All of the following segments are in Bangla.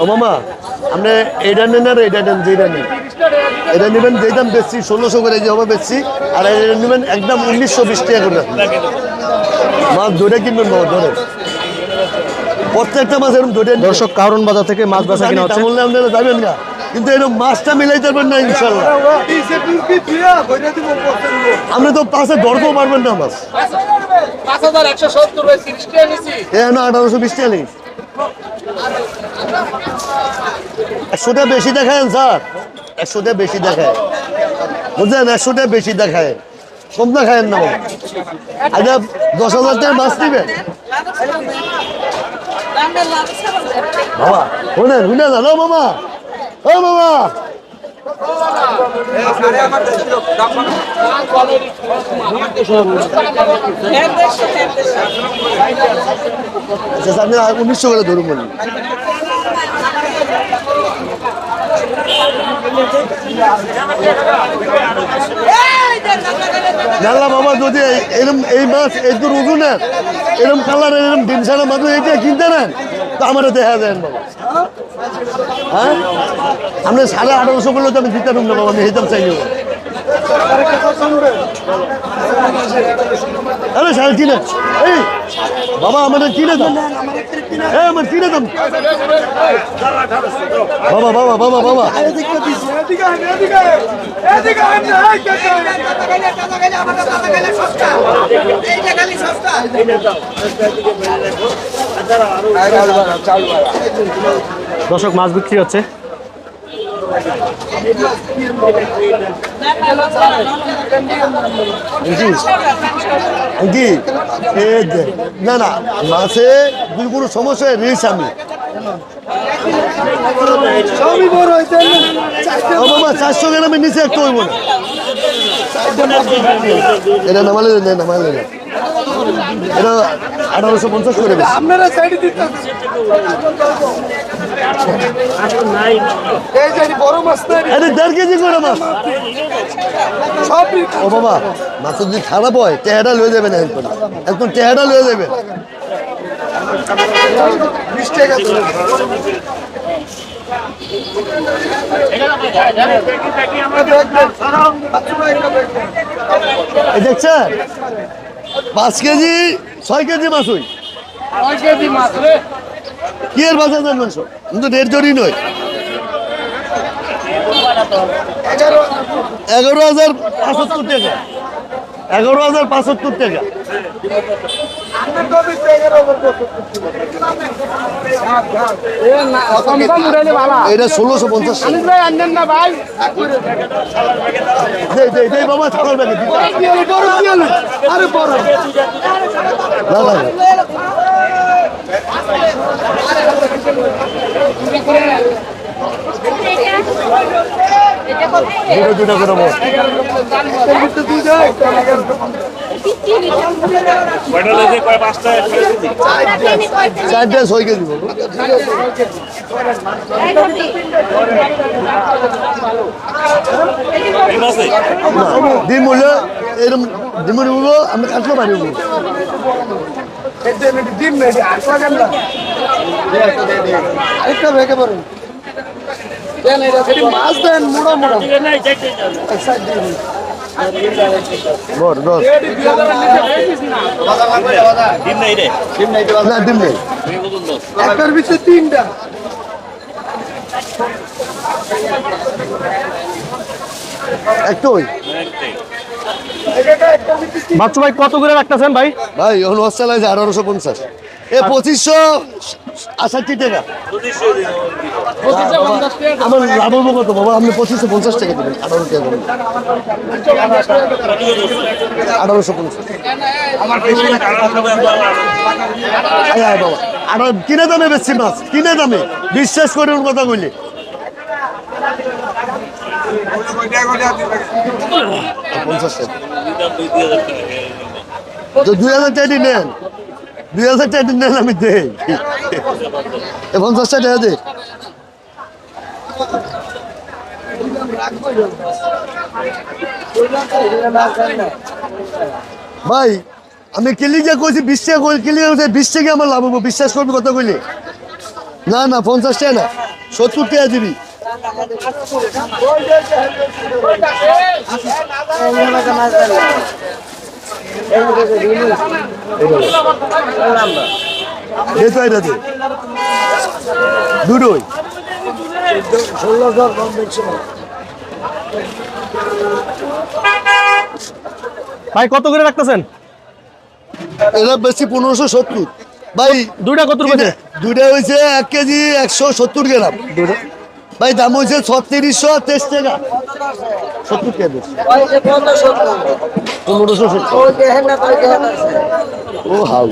ও মামা আপনি এইটা নেন আর এইটা নেন যেটা নেন। এটা নেবেন যেই দাম বেচছি ষোলোশো করে যে হবে বেচছি আর এটা নেবেন একদম উনিশশো বিশ টাকা করে। মাছ ধরে কিনবেন বাবা ধরে। প্রত্যেকটা মাছ এরকম ধরে দর্শক কারণ বাজার থেকে মাছ বেচা কিনা হচ্ছে। বললে আপনারা যাবেন না। কিন্তু এরকম মাছটা মিলাই পারবেন না ইনশাল্লাহ আপনি তো পাশে ধরতেও পারবেন না মাছ। আঠারোশো বিশ একশোটা বেশি স্যার। একশোটা বেশি দেখায়। একশোটা বেশি দেখায়। না। আচ্ছা দশ মাছ বাবা, শুনেন শুনে জানো মামা। ও মামা! আচ্ছা আপনি উনিশশো করে ধরুন বলুন জানলা বাবা যদি এরম এই মাছ, এই দূর ওজনের এরম কালার এরম ডিম মাছ এইটা কিনতে নেন, তো আমার দেখা যায় বাবা হ্যাঁ? সাড়ে আঠারোশো করলে তো আমি দিতে পারব না বাবা, আমি হিসাব আরে, সাড়ে কিনে এই, বাবা, আমাদের কিনে দাম। এই, আমার কিনে দাম। বাবা বাবা বাবা বাবা। দর্শক মাছ বিক্রি হচ্ছে। এ না না মাছে কোনো সমস্যা রিস আমি। চারশো গ্রামের নিচে একটু হইব না। এটা নামালে না নামালে না এটা আঠারোশো পঞ্চাশ করে আপনারা সাইডে দিতে এই যে বড় মাছ এটা দেড় কেজি করে মাছ। সব ও বাবা মাছ যদি খারাপ হয় টেহাটা লয়ে যাবেন এখন। এখন টেহাটা লয়ে যাবেন বিশ টাকা দেখছেন পাঁচ কেজি ছয় কেজি মাছ হই। ছয় কেজি মাছ। রে কি এর বাজার মাংস কিন্তু দেড় জড়ি নয়। এগারো হাজার পাঁচাত্তর টাকা। এগারো হাজার পাঁচাত্তর টাকা। আপনার কবে তো এগারো হাজার এ দুটো দুটো করে বল চারটে ছয় কেজি ডিম হলে এরকম ডিম বলব আমি কাটলো বাড়ি বলব ডিম নেই আর লাগান না আরেকটা ভেঙে পড়ুন। দেন এটা সেটি মাছ দেন মোড়া মোড়া। বর। না ডিম নেই। একটার ভিতরে তিনটা। বাচ্চু ভাই কত করে রাখতেছেন ভাই? ভাই হস্টেল আছে আঠারোশো পঞ্চাশ। এ পঁচিশশো। আষাটটি টাকা পঁচিশশো পঞ্চাশ আমার লাভ হব কত বাবা আপনি পঁচিশশো পঞ্চাশ টাকা দেবেন আঠারো টাকা দেবেন। আঠারোশো পঞ্চাশ। বাবা আর কিনে দামে বেশি মাছ কিনে দামে বিশ্বাস করে ওর কথা বলি পঞ্চাশ টাকা। দুই হাজার টাকা নেন। দুই হাজার টাকা নেন আমি দেই। পঞ্চাশ টাকা দে ভাই আমি কিলিকে কইছি বিশ টাকা কইছি বিশ টাকা আমার লাভ হব বিশ্বাস করবি কথা কইলে না না পঞ্চাশ টাকা না সত্তর টাকা দিবি দে তো দুটোই? ভাই কত করে রাখতেছেন? এটা বেশি পনেরোশো সত্তর। ভাই দুইটা কত রুপে দুইটা- দুইটা হয়েছে এক কেজি একশো সত্তর গ্রাম। ভাই দাম হয়েছে ছত্রিশশো তেইশ টাকা। সত্তর বেশি। পনেরোশো সত্তর। ও হাউ।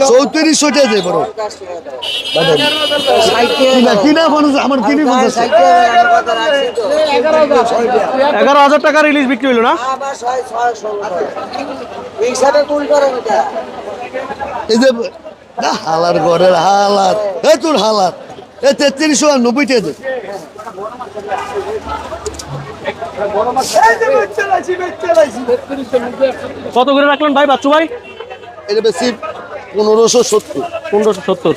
চৌত্রিশশো টাকা কিনা মানুষ আমার কিনি বলতেছে এগারো হাজার টাকার ইলিশ বিক্রি হইল না? এই যে হালার ঘরের হালাত। এ তোর হালাত। এ তেত্রিশশো আর নব্বই টাকা কত করে রাখলেন ভাই বাচ্চু ভাই? এটা বেশি পনেরোশো সত্তর। পনেরোশো সত্তর।